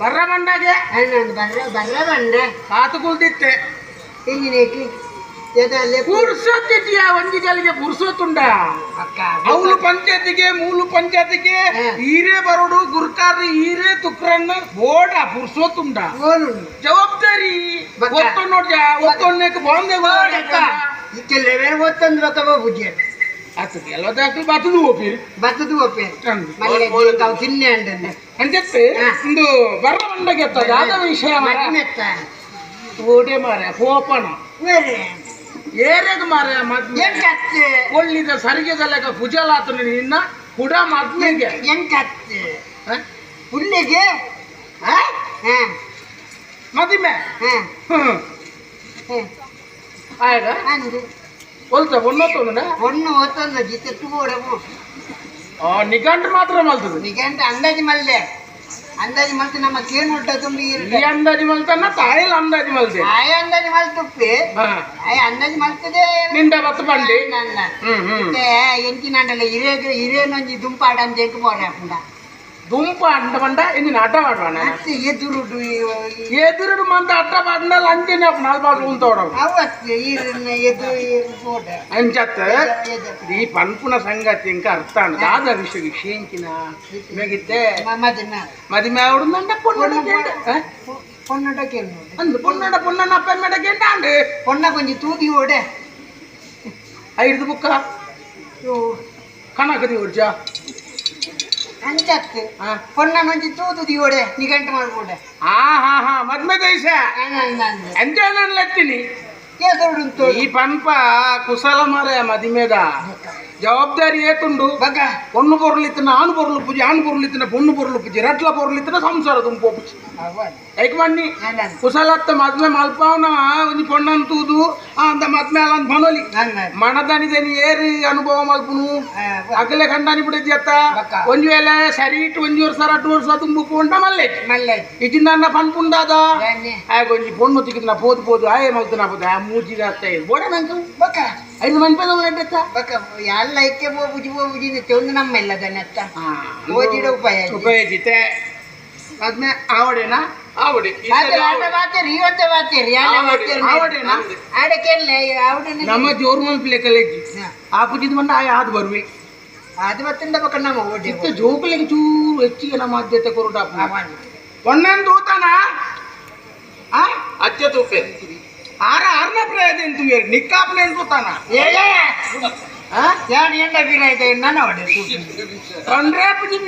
ಬರ್ರ ಬಂಡಾಗೆ ನಾನು ಬರ್ರ ಬರ್ರ ಬಂಡೆ ಕಾತು ಕೂತಿತ್ತೆ ಹಿಂದಿನ ಎದಲ್ಲೇ ಪುರುಸೊತ್ತಿದ್ಯಾ ಒಂದು ಜಲ್ಲಿಗೆ ಪುರುಸೊತ್ತುಂಡ ಅವಳು ಪಂಚಾಯತಿಗೆ ಮೂಲು ಪಂಚಾಯತಿಗೆ ಹೀರೇ ಬರೋಡು ಗುರ್ಕಾರ ಹೀರೇ ತುಕ್ರಣ್ಣ ಬೋಡ ಓಲು ಜವಾಬ್ದಾರಿ? ಒತ್ತೊಂಡು ನೋಡ್ಜ ಒತ್ತೊಂಡಕ್ಕೆ ಬಾಂಧವ ಇಕ್ಕೆಲ್ಲವೇ ಒತ್ತೊಂದು ರಥವ ಬುದ್ಧಿಯನ್ನು? ಆಗ್ತದೆ ಎಲ್ಲ ಅದು ಬತ್ತದು ಓಪಿ ಬತ್ತದು ಓಪಿ ತಾವು ತಿನ್ನೆ ಅಂಡನೆ ಅಂಜತ್ತೆ ಇಂದು ಬರ ಮಂಡಗೆ ಆದ ವಿಷಯ ಮಗನೆತ್ತ ಓಡೆ ಮಾರ ಹೋಪಣ. ಏರದ ಮಾರ ಕತ್ತೆ ಒಳ್ಳಿದ ಸರಿಗೆದಲ್ಲಕ ಪುಜಲಾತು ನಿನ್ನ ಕುಡ ಮದ್ನೆಗೆ ಎಂಕತ್ತೆ ಹುಲ್ಲಿಗೆ? ಹ್ಮ್. ಆಗ ಅಂದು. বলতে অন্য তো না ಒತ್ತಂದ হতো না জিতে তুবো ಮಾತ್ರ ಮಲ್ತು ನಿಘಂಟ್ ಅಂದಾಜು ಮಲ್ದೆ ಅಂದಾಜು ಮಲ್ತು ನಮ್ಮ ಕೇನ್ ಹೊಟ್ಟ ತುಂಬಿ ಈ ಅಂದಾಜು ಮಲ್ತನ್ನ ತಾಯಿಲ್ ಅಂದಾಜು ಮಲ್ತೆ ಆಯ ಅಂದಾಜು ಮಲ್ತುಪ್ಪಿ. ಆಯ ಅಂದಾಜು ಮಲ್ತದೆ. ನಿಂದ ಬತ್ತು ಬಂಡಿ ನನ್ನ. ಎಂಟಿನಾಂಡಲ್ಲ ಇರೇದು ಇರೇನೊಂಜಿ ದುಂಪಾಡ ಅಂತ ಎಂಟು ಬೋರ దుంప అంట నేను అట్టవాడు ఎదురుడు ఎదురుడు మంది అట్టవాడిన లంచనే నలభై ఉంటాడు అని చెత్త ఈ పనుకున్న సంగతి ఇంకా అర్థం కాదు విషయం విషయించిన మిగితే మది మేవుడుందంటే పొన్నడ పొన్నడకి పొన్నడ పొన్న అబ్బాయి మెడకేంట అండి పొన్న కొంచెం తూగి ఓడే ఐదు బుక్క కనకది ఒడ్జా ನಿಗಂಟು ಆ. ಹಾ ಹಾ ಈ ಪಂಪ ಕುಶಲ ಮರ ಮದಿಮೇದ. ಜವಾಬ್ದಾರಿ ಏತುಂಡು? ಬಗ. ಒನ್ನು ಬೊರ್ಲಿತ್ತಿನ ಆನು ಪೂಜೆ ಆನು ಬೊರ್ಲಿತ್ತಿನ ಪೊಣ್ಣು ಬೊರ್ಲು ಪೂಜೆ ರಟ್ಲ ಬೊರ್ಲಿತ್ತಿನ ಸಂಸಾರ ತುಂಬು ಕುಶಲತ್ತ ಮದ್ವೆ ಮಲ್ಪಾವನ ಒಂದು ಪೊಣ್ಣಂತೂದು ಅಂತ ಮತ್ ಮೇಲೆ ಅಂತ ಮನೋಲಿ. ಮಣದಾನಿದೆ ನೀ ಏರಿ ಅನುಭವ ಮಲ್ಪುನು ಅಗಲೆ ಕಂಡಾನಿ ಬಿಡಿದ್ ಒಂದ್ ವೇಳೆ ಸರಿ ಇಟ್ಟು ಒಂಜಿ ವರ್ಷ ಅಟ್ಟು ವರ್ಷ ತುಂಬು ಪೋಂಡ ಮಲ್ಲೆ ಮಲ್ಲೆ ಇಟ್ಟಿಂದ ಅನ್ನ ಪನ್ ಪುಂಡಾದ ಆಗ ಒಂಜಿ ಪೊಣ್ ನಾ ಪೋದು ಪೋದು ಆಯ ಮಲ್ತನ ಪೋದು. ಆ ಮೂಜಿ ಅತ್ತ. ಬೋಡ ನಂಗೆ. ಐದು ಮನ್ ಪದ ಎಲ್ಲ ಐಕ್ಕೆ ಬೋ ಬುಜಿ ಬೋ ಬುಜಿ ಒಂದು ನಮ್ಮ ಎಲ್ಲ ಅದನ್ನ ಓದಿಡ ಉಪಾಯ ಮದ್ಮೆ ಆವಡೇನಾ? ಆವಡೆ. ಈ ಆತ ಸರಿ ಆಟ ಆವಡೆ. ಬಾತೇರಿ ಇವತ್ತೆ ಬಾತೇರಿ ಯಾಳೆ ಆವಡೆ, ಬಾತೇರಿ ಆವಡೆನಾ? ಆಡಕ್ಕೆಲ್ಲ ಆವಡನೆ ನಮ್ಮ ಜೋರ್ಮಲ್ ಪ್ಲೇ ಕಲೆಜಿ ಆ ಪುಜಿದ್ ಬಂದ ಆ ಯಾವ್ದು ಬರ್ವಿ. ಅದು ಬತ್ತಿಂದ ಬಕ್ಕ ನಮ್ಮ ಓಡಿ ಇತ್ತ ಜೋಕಲಿಗೆ ಚೂರು ಹೆಚ್ಚಿಗೆ ನಮ್ಮ ಆದ್ಯತೆ ಕೊರುಟಾಪ ಒಣ್ಣನ್ ತೂತಾನ ಆ? ಅಜ್ಜ ತೂಪೆ ಆರ ಆರನೇ ಪ್ರಯೋಜನ ಎಂತು ನಿಕ್ಕಾಪ್ನೆ ತೂತಾನ ಆ? ಯಾರು ಎಂಡ ಬೀರ ಇದೆ? ನನ್ನ ಹೊಡೆ ಕಂಡ್ರೆ ಪುಜಿ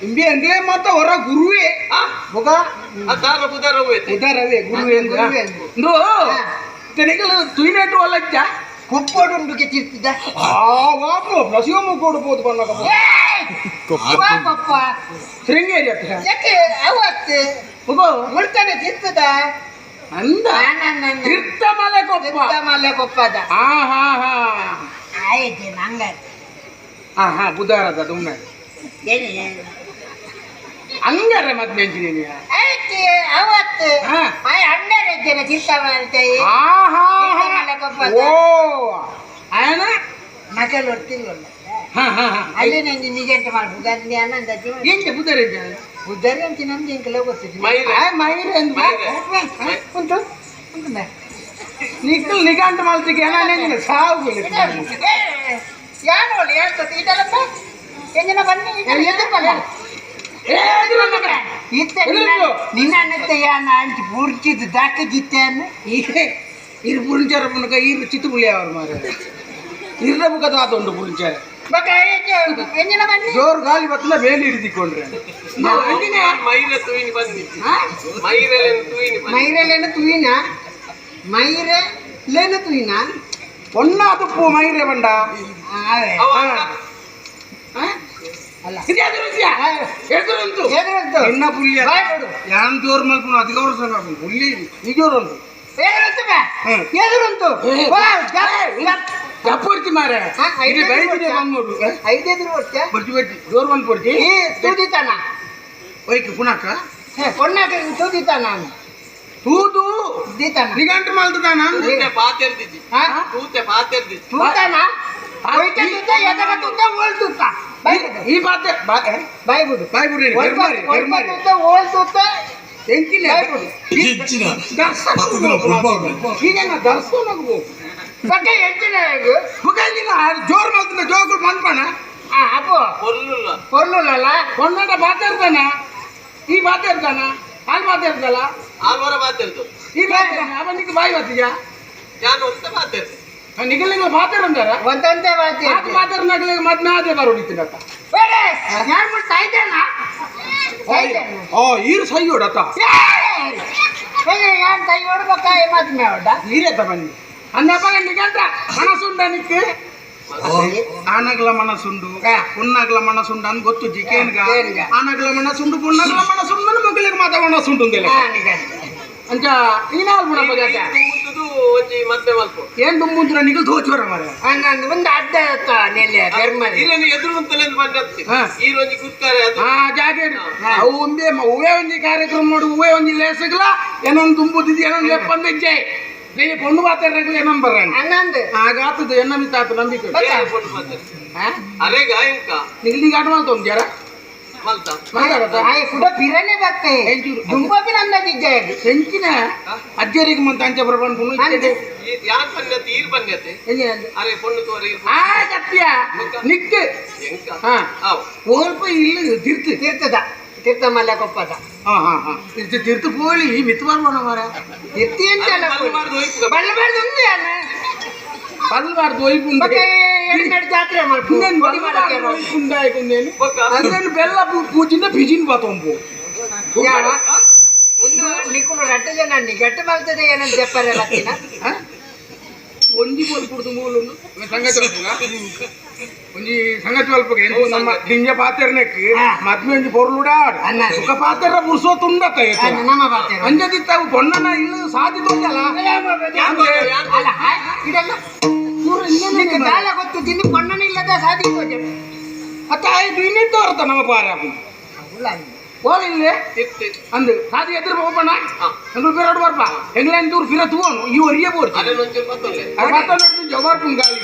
ನಿಂಬೆ ಅಂದ್ರೆ ಮತ್ತ ಹೊರ ಗುರುವೆ. ಬೊಗ ಅದಾರ ಬುದಾರವೇ ಉದಾರವೇ ಗುರುವೇ ಗುರುವೇ ಅಂದ್ರೆ ತೆನೆಗಳು ತುಯಿನೆಟ್ಟು ಒಲ್ಲಜ್ಜ ಕುಪ್ಪೋಡುಂಡುಗೆ ತಿರ್ತಿದ್ದ? ಆ ವಾಪು ಪ್ರಸಿಯೊಮ್ಮು ಕೊಡ್ಬೋದು ಬನ್ನಕ ಕೊಪ್ಪ. ಶೃಂಗೇರಿ ಹತ್ರ ಯಾಕೆ? ಅವತ್ತು ಹೋಗೋ ಮುಳ್ತಾನೆ ತಿರ್ತದ? ಅಂದ? ತೀರ್ಥ ಮಲೆ ಕೊಪ್ಪ. ತಿರ್ತಮಲೆ ಕೊಪ್ಪದ. ಹಾ ಹಾ ಹಾ. ಆಯ್ತು ನಂಗ ಹಾ ಹಾ ಬುಧಾರದ ದುಮ್ಮೆ. ಹಂಗಾರೆ ಮತ್ತೆ ನೆಂಚಿದೀನಿ ಆಯ್ತು ಅವತ್ತು ಹಾ. ಆಯ್ ಹನ್ನೆರಡು ಜನ ತಿರ್ತ ಮಾಡ್ತೇವೆ ಹಾ ಹಾ ತೀರ್ಥ ಮಲೆ ಕೊಪ್ಪದ ಓ. ಆಯನ ಮಕ್ಕಳು ಹೊರ್ತಿಲ್ವಲ್ಲ ಹಾ ಹಾ ಹಾ. ಅಲ್ಲಿ ನಂಗೆ ನಿಜಂಟ ಮಾಡ್ಬೋದು ಅಲ್ಲಿ ಆನಂದ ಎಂಚ ಬುಧರ ಬುದ್ಧರಿ ಅಂತ ನಮ್ಗೆ ಗೊತ್ತಿಲ್ಲ ಮೈರೆ. ಅಂದ ಉಂಟು. ನಿಕ್ಕಲ್ ನಿಗಾಂಟ ಮಾಲ್ತಿಗೆ ಏನಾನೇನಿಲ್ಲ ಸಾವು ಯಾರು ಹೇಳ್ತದೆ ಇದೆಲ್ಲಪ್ಪ ಎಂಜಿನ ಬನ್ನಿ. ಬನ್ನಿ? ನಿನ್ನ ಅನ್ನತ್ತೆ ಯಾನ ಅಂಚಿ ಪೂರ್ಚಿದ್ದು ದಾಕ ಜಿತ್ತೆ ಅನ್ನ ಇರು ಪುರಿಂಚಾರ ಮುನಕ ಇರು ಚಿತ್ತುಪುಳಿ ಅವ್ರ ಮಾರ ಇರ್ರ ಮುಖದ ಆತುಂಟು ಪುರಿಂಚಾರ ಬಕ ಎಂಜಿನ ಬನ್ನಿ ಜೋರು ಗಾಳಿ ಬತ್ತಲ ಮೇಲೆ ಹಿಡಿದಿಕೊಂಡ್ರೆ ಮೈರ ತುಯಿನಿ ಬಂದಿ ಮೈರಲೆನ್ ತುಯಿನಿ ಬಂದಿ ಮೈರೆಲೇನ ತುಯಿನ ಮೈರೆ ಲೇನ ತುಯಿನ ಒನ್ನ ತುಪ್ಪು ಮೈರೆ ಬಂಡ ಆವೆ ಅವ ಹಾ. ಯಾವ್ದೋರ್ ಮಲ್ಕೊಂಡು ಅದಿಗವ್ರ ಸಲ ಹುಲ್ಲಿ ಈಗೋರಂತು ಎದುರಂತು. ಗಪ್ಪರ್ತಿ ಮಾರ ಐದು ಬೆಳಿಗ್ಗೆ ಬಂದ್ಬಿಡು ಐದೈದು ವರ್ಷ ಬರ್ತಿ ಬರ್ತಿ. ಜೋರ್ ಬಂದು ಬರ್ತಿ. ತೂದಿತಾನ ಬೈಕ್ ಪುನಕ ಪೊನ್ನಾಕ ತೂದಿತ ನಾನು ತೂದು ದೀತಾನ ನಿಗಂಟು ಮಲ್ತಾನ ಪಾತೆರ್ದಿದ್ದಿ ತೂತೆ ಪಾತೆರ್ದಿ ತೂತಾನ? ಹೋಯ್ತಾ ತೂತ ಎದಗ ತೂತ ಓಲ್ ತೂತ. ಈ ಬಾತೆ ಬಾಯ್ಬೋದು ಬಾಯ್ಬಿಡ್ರಿ ಓಲ್ಸುತ್ತ ಎಂಕಿಲ್ಲ ಈಗೇನ ದರ್ಸು ನಗು ಸಟ್ಟೆ ಎಂಚಿನ ಮುಗಿಲ್ಲ ಜೋರು ಮಾಡ್ತಿಲ್ಲ ಜೋಗುಳು ಆ ಅಪ್ಪ. ಕೊರ್ಲಲ್ಲ. ಒಂದೊಂದ ಮಾತಾಡ್ತಾನ ಈ ಮಾತಾಡ್ತಾನ ಅಲ್ಲಿ ಮಾತಾಡ್ತಲ್ಲ ಆಲ್ವಾರ ಮಾತಾಡ್ತು ಈ ಮಾತಾಡ ಅವನಿಗೆ ಬಾಯಿ ಬರ್ತೀಯ ಯಾರು ಅಂತ ಮಾತಾಡ್ತೀನಿ ನಿಗಲಿಗೆ ಮಾತಾರಂದಾರ ಒಂದಂತೆ ಮಾತಿ ಮಾತು ಮಾತಾರ ನಗಲಿಗೆ ಮಾತು ಯಾರ್ ಬರೋಡಿತೀನಿ ಅಕ್ಕ ಓ ಈರು ಸೈ ಹೊಡತ ಯಾರು ಸೈ ಹೊಡ್ಬೇಕ ಮಾತು ಮೇ ಹೊಡ ನೀರೇ ತಗೊಂಡು ಅಂದಪ್ಪ ನಿಗಂತ ನಿಕ್ಕೆ ಆನಗಲ ಮನಸ್ಸುಂಡು. ಉನ್ನಗಲ ಮನಸ್ಸುಂಡು ಅಂತ ಗೊತ್ತು ಜಿಕೇನ್ಗ ಆನಗಲ ಮನಸುಂಡು ಪುಣ್ಣಗಲ ಮನಸ್ಸುಂಡು ಮಗಲಿಗೆ ಮಾತಾ ಮನಸ್ಸುಂಟು ಅಂತ ಈ ನಾಲ್ಕು ಗುಣ ಮತ್ತೆ ಏನ್ ಮುಂದ್ರ ನಿಗಲ್ ತೋಚವರ ಅಡ್ಡ ಎದುರು ಈ ರೋಜಿ ಹಾ ಜಾಗ ಹೂವೇ ಒಂಜಿ ಕಾರ್ಯಕ್ರಮ ನೋಡಿ ಹೂವೇ ಒಂಜಿ ಲೇಸಗಲ ಏನೊಂದು ತುಂಬುದಿದ್ದು ಏನೊಂದು ಲೆಪ್ಪಂದು ಇಜ್ಜೆ. ನೀ ಪೊಣ್ಣು ಮಾತಾಡ್ರಾಗ ಏನೊಂದು ಬರ್ರಂಗ ಹಂಗಂದು ಆಗಾತದ ನಂಬಿಕೆ. ಅರೆ ಗಾಯಕ. ನಿಗಲಿಗೆ ಆಟ ಮಾಡ್ತೊಂದು ಫಿರನೆ ಬರ್ತೆ ದುಂಬಾಪಿ ನಂದಾಗಿ ಇಜ್ಜಾಯದು ಹೆಂಚಿನ? ಅಜ್ಜರಿಗೆ ಮಂತ ಅಂಚೆ ಬರ್ಬನ್ ಪುನು ಯಾಕ್ ಬಂದತೆ ಈರ್ ಬಂದತೆ ಅರೆ ಪೊಣ್ಣು ತೋರಿ. ಆ ಕತ್ತಿಯ ನಿಕ್ಕ ಹಾ. ಓಲ್ಪ ಇಲ್ಲ ತಿರ್ತು. ತಿರ್ತದ. ತಿರ್ತ ಮಲ್ಲ ಕೊಪ್ಪದ. ಹಾ ಹಾ ಹಾ. ಇದು ಅಂತ ಬಲ್ಬಾರ್ದು ಒಯ್ಪು ಆಯ್ಕೊಂಡೇನು ಬೊಕ್ಕ అందుకని బెల్ల పూజిన పిజిన్ పోతాంపు యాడ? ముందు నీకు రట్ట జనండి గట్టి మలుతుంది అని చెప్పారు లక్కిన ಒಂಜಿ ಬೋಲ್ಪುಡ್ದು ಮೂಲು ಸಂಗತಿ ಒಲ್ಪುಗ ಒಂಜಿ ಸಂಗತಿ ಒಲ್ಪುಗ ಎಂತ ನಮ್ಮ ದಿಂಜ ಪಾತೆರ್ನೆಕ್ ಮದ್ವೆ ಒಂಜಿ ಪೊರ್ಲುಡಾಡ್ ಅನ್ನ. ಸುಖ ಪಾತೆರ ಬುರ್ಸೋ ತುಂಡತ ನಮ್ಮ ಬಾತೇರು ಅಂಜದಿತ್ತಾವು ಪೊಣ್ಣನ ಇಲ್ಲ ಸಾಧಿ ತೊಂದಲ್ಲ ಅಲ್ಲ ಹಾಯ್, ಇದೆಲ್ಲ ಗೊತ್ತು ತಿಂದು ಪೊಣ್ಣನ ಇಲ್ಲದ ಸಾಧಿಸೋದು ಅತ್ತ ಐದು ಇನ್ನಿಟ್ಟು ಬರತ್ತ ನಮ್ಮ ಪಾರಾಪು ಓಲಿಲ್ಲ ತಿರ್ತಿ ಅಂದು ಸಾದಿ ಎದುರು ಹೋಗೋಣ. ಹಾ. ಎಂಗಳು ಬೇರೆ ಬರ್ಪ? ಎಂಗ್ಲೆಂಡ್ ದೂರ ಫಿರ ತೂವನು ಇವು ಅರಿಯ ಬೋರ್ತಿ ಅದು ಮಾತಾಡೋದು ಜವಾರ್ ಗಾಳಿ.